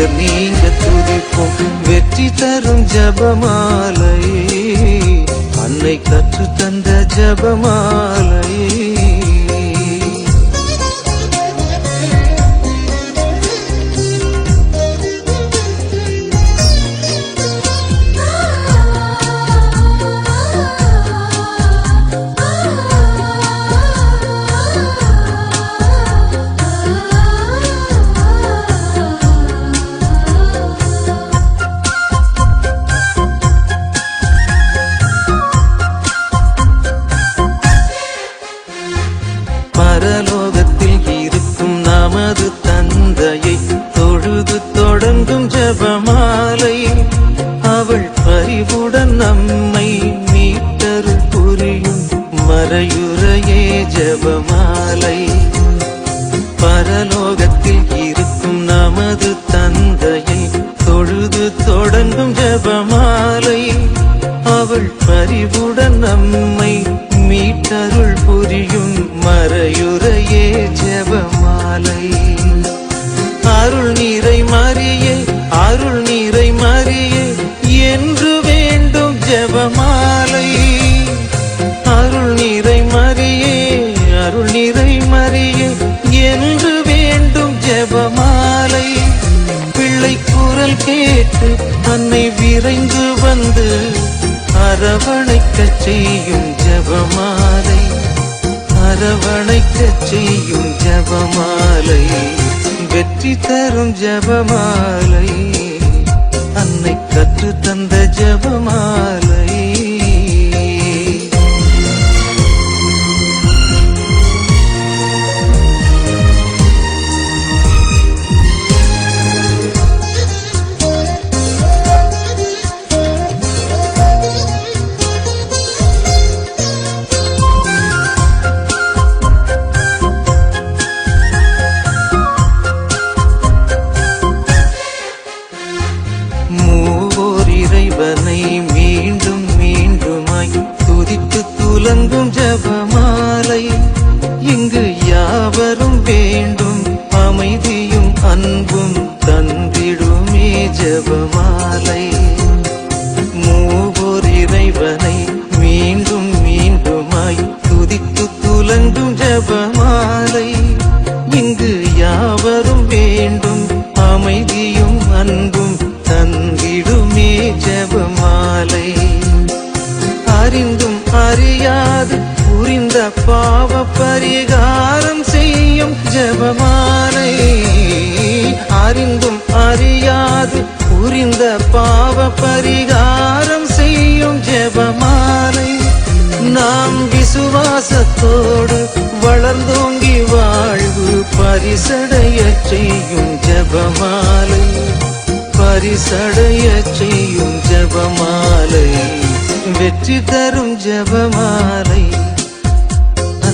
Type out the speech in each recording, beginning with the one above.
துதிப்போம் நீங்க துதிப்போம். வெற்றி தரும் ஜபமாலை அன்னை கற்று தந்த ஜபமாலை பரலோகத்தில் இருக்கும் நமது தந்தையை தொழுது தொடங்கும் ஜபமாலை அவள் பரிவுடன் நம்மை மீட்டரு புரியும் மறையும் அருள் நீரை என்று வேண்டும் ஜெபமாலை. பிள்ளை குரல் கேட்டு தன்னை விரைந்து வந்து அரவணைக்க செய்யும் ஜபமாலை. அரவணைக்க செய்யும் ஜபமாலை. வெற்றி தரும் ஜபமாலை. அன்னை கற்று தந்த ஜபமாலை. முழங்கும் ஜபமாலை இங்கு யாவரும் வேண்டும் அமைதியும் அன்பும் தந்திடுமே ஜபமாலை. பரிகாரம் செய்யும் ஜபமானை அறிந்தும் அறியாது புரிந்த பாவ பரிகாரம் செய்யும் ஜபமானை நாம் விசுவாசத்தோடு வளர்ந்தோங்கி வாழ்வு பரிசடைய செய்யும் ஜபமாலை. பரிசடைய செய்யும் ஜபமாலை. வெற்றி தரும் ஜபமாலை.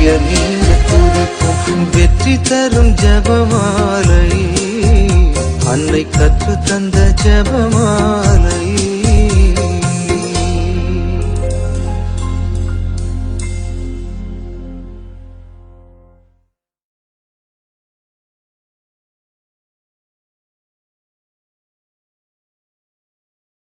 துயர் நீங்க துதிப்போம் வெற்றி தரும் ஜபமாலை. அன்னை கற்று தந்த ஜபமாலை.